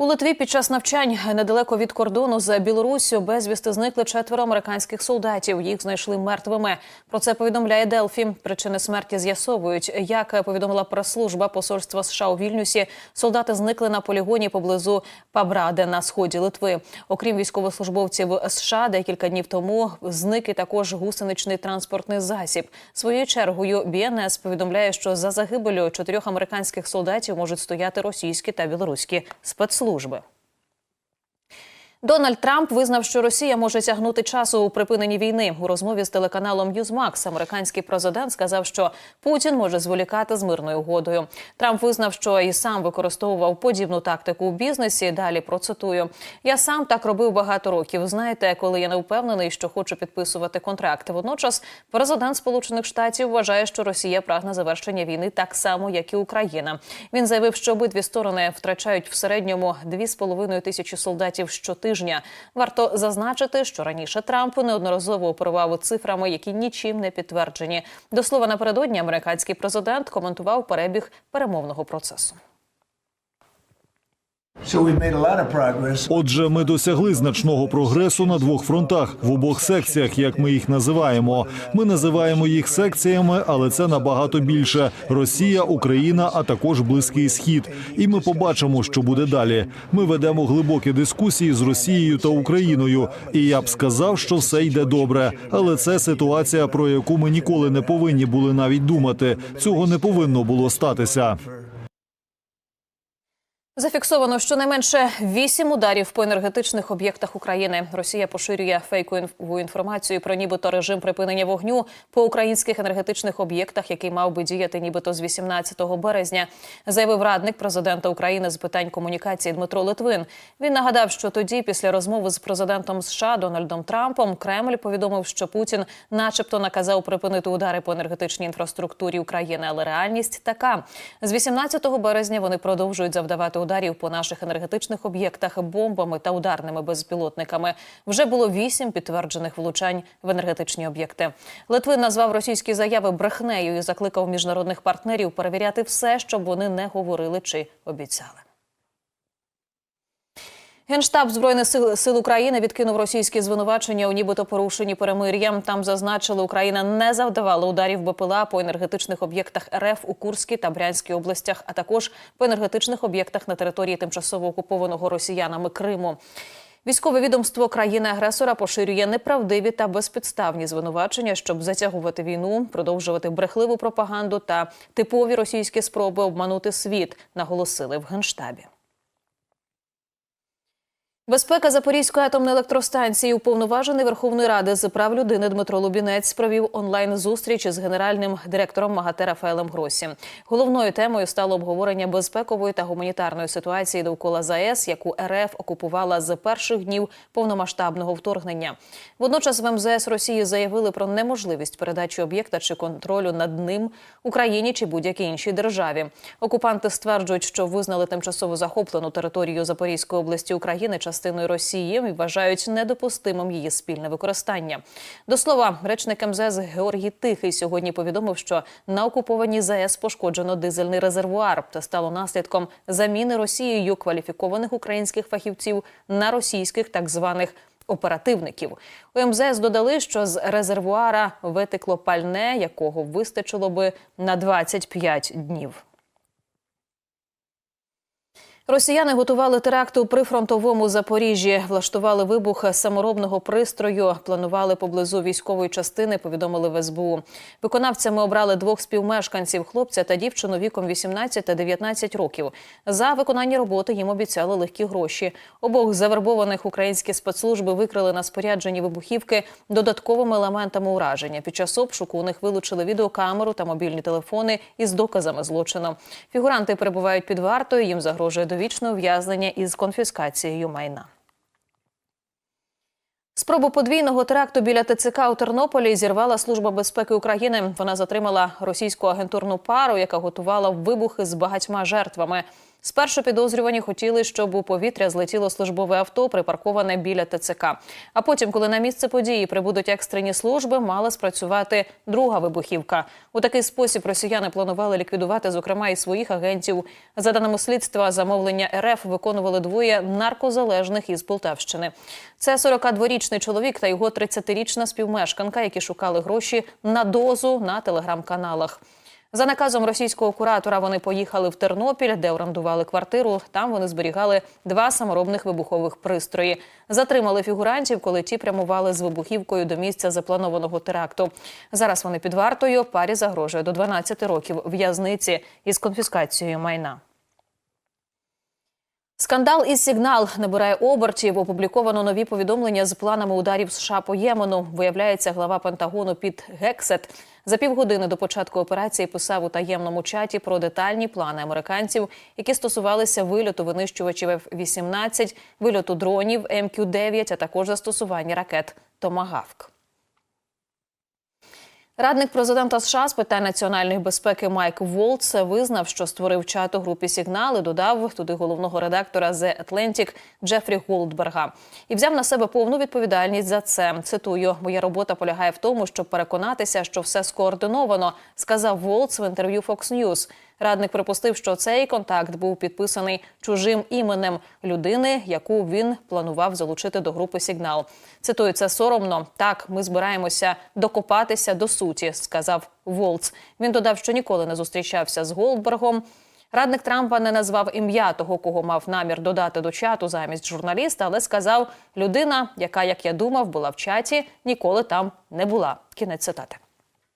У Литві під час навчань недалеко від кордону з Білоруссю безвісти зникли четверо американських солдатів. Їх знайшли мертвими. Про це повідомляє Делфі. Причини смерті з'ясовують. Як повідомила прес-служба посольства США у Вільнюсі, солдати зникли на полігоні поблизу Пабраде на сході Литви. Окрім військовослужбовців США, декілька днів тому зник і також гусеничний транспортний засіб. Своєю чергою BNS повідомляє, що за загибелю чотирьох американських солдатів можуть стояти російські та білоруські спецслужби служби. Дональд Трамп визнав, що Росія може тягнути часу у припиненні війни. У розмові з телеканалом Newsmax американський президент сказав, що Путін може зволікати з мирною угодою. Трамп визнав, що і сам використовував подібну тактику у бізнесі. Далі процитую: я сам так робив багато років. Знаєте, коли я не впевнений, що хочу підписувати контракти. Водночас, президент Сполучених Штатів вважає, що Росія прагне завершення війни так само, як і Україна. Він заявив, що обидві сторони втрачають в середньому 2,5 тисячі солдатів щотижня. Варто зазначити, що раніше Трамп неодноразово оперував цифрами, які нічим не підтверджені. До слова напередодні американський президент коментував перебіг перемовного процесу. Отже, ми досягли значного прогресу на двох фронтах в обох секціях, як ми їх називаємо. Ми називаємо їх секціями, але це набагато більше: Росія, Україна, а також Близький Схід. І ми побачимо, що буде далі. Ми ведемо глибокі дискусії з Росією та Україною. І я б сказав, що все йде добре. Але це ситуація, про яку ми ніколи не повинні були навіть думати. Цього не повинно було статися. Зафіксовано щонайменше вісім ударів по енергетичних об'єктах України. Росія поширює фейкову інформацію про нібито режим припинення вогню по українських енергетичних об'єктах, який мав би діяти нібито з 18 березня. Заявив радник президента України з питань комунікації Дмитро Литвин. Він нагадав, що тоді, після розмови з президентом США Дональдом Трампом, Кремль повідомив, що Путін, начебто, наказав припинити удари по енергетичній інфраструктурі України. Але реальність така: з 18 березня вони продовжують завдавати ударів по наших енергетичних об'єктах бомбами та ударними безпілотниками. Вже було вісім підтверджених влучань в енергетичні об'єкти. Литвин назвав російські заяви брехнею і закликав міжнародних партнерів перевіряти все, щоб вони не говорили чи обіцяли. Генштаб збройних сил сил України відкинув російські звинувачення у нібито порушенні перемир'я. Там зазначили, Україна не завдавала ударів БПЛА по енергетичних об'єктах РФ у Курській та Брянській областях, а також по енергетичних об'єктах на території тимчасово окупованого росіянами Криму. Військове відомство країни-агресора поширює неправдиві та безпідставні звинувачення, щоб затягувати війну, продовжувати брехливу пропаганду та типові російські спроби обманути світ, наголосили в генштабі. Безпека Запорізької атомної електростанції уповноважений Верховної Ради з прав людини Дмитро Лубінець провів онлайн зустріч із генеральним директором МАГАТЕ Рафаелем Гросі. Головною темою стало обговорення безпекової та гуманітарної ситуації довкола ЗАЕС, яку РФ окупувала з перших днів повномасштабного вторгнення. Водночас в МЗС Росії заявили про неможливість передачі об'єкта чи контролю над ним Україні чи будь-якій іншій державі. Окупанти стверджують, що визнали тимчасово захоплену територію Запорізької області України частиною Росії і вважають недопустимим її спільне використання. До слова, речник МЗС Георгій Тихий сьогодні повідомив, що на окупованій ЗАЕС пошкоджено дизельний резервуар. Це стало наслідком заміни Росією кваліфікованих українських фахівців на російських так званих. Оперативників у МЗС додали, що з резервуара витекло пальне, якого вистачило би на 25 днів. Росіяни готували теракт у прифронтовому Запоріжжі, влаштували вибух саморобного пристрою, планували поблизу військової частини. Повідомили в СБУ. Виконавцями обрали двох співмешканців хлопця та дівчину віком 18 та 19 років. За виконання роботи їм обіцяли легкі гроші. Обох завербованих українські спецслужби викрили на спорядженні вибухівки додатковими елементами ураження. Під час обшуку у них вилучили відеокамеру та мобільні телефони із доказами злочину. Фігуранти перебувають під вартою. Їм загрожує довічне ув'язнення із конфіскацією майна. Спробу подвійного теракту біля ТЦК у Тернополі зірвала Служба безпеки України. Вона затримала російську агентурну пару, яка готувала вибухи з багатьма жертвами. Спершу підозрювані хотіли, щоб у повітря злетіло службове авто, припарковане біля ТЦК. А потім, коли на місце події прибудуть екстрені служби, мала спрацювати друга вибухівка. У такий спосіб росіяни планували ліквідувати, зокрема, і своїх агентів. За даними слідства, замовлення РФ виконували двоє наркозалежних із Полтавщини. Це 42-річний чоловік та його 30-річна співмешканка, які шукали гроші на дозу на телеграм-каналах. За наказом російського куратора вони поїхали в Тернопіль, де орендували квартиру. Там вони зберігали два саморобних вибухових пристрої. Затримали фігурантів, коли ті прямували з вибухівкою до місця запланованого теракту. Зараз вони під вартою. Парі загрожує до 12 років в'язниці із конфіскацією майна. Скандал із сигнал набирає обертів. Опубліковано нові повідомлення з планами ударів США по Ємену. Виявляється, глава Пентагону під Гексет за півгодини до початку операції писав у таємному чаті про детальні плани американців, які стосувалися вильоту винищувачів F-18, вильоту дронів МК-9, а також застосування ракет Томагавк. Радник президента США з питань національної безпеки Майк Волц визнав, що створив чат у групі сигнали. додав туди головного редактора The Atlantic Джефрі Голдберга і взяв на себе повну відповідальність за це. Цитую: моя робота полягає в тому, щоб переконатися, що все скоординовано, сказав Волц в інтерв'ю Fox News. Радник припустив, що цей контакт був підписаний чужим іменем людини, яку він планував залучити до групи Сигнал. Цитую, це соромно. Так, ми збираємося докопатися до суті, сказав Волц. Він додав, що ніколи не зустрічався з Голдбергом. Радник Трампа не назвав ім'я того, кого мав намір додати до чату замість журналіста, але сказав, людина, яка, як я думав, була в чаті, ніколи там не була. Кінець цитати.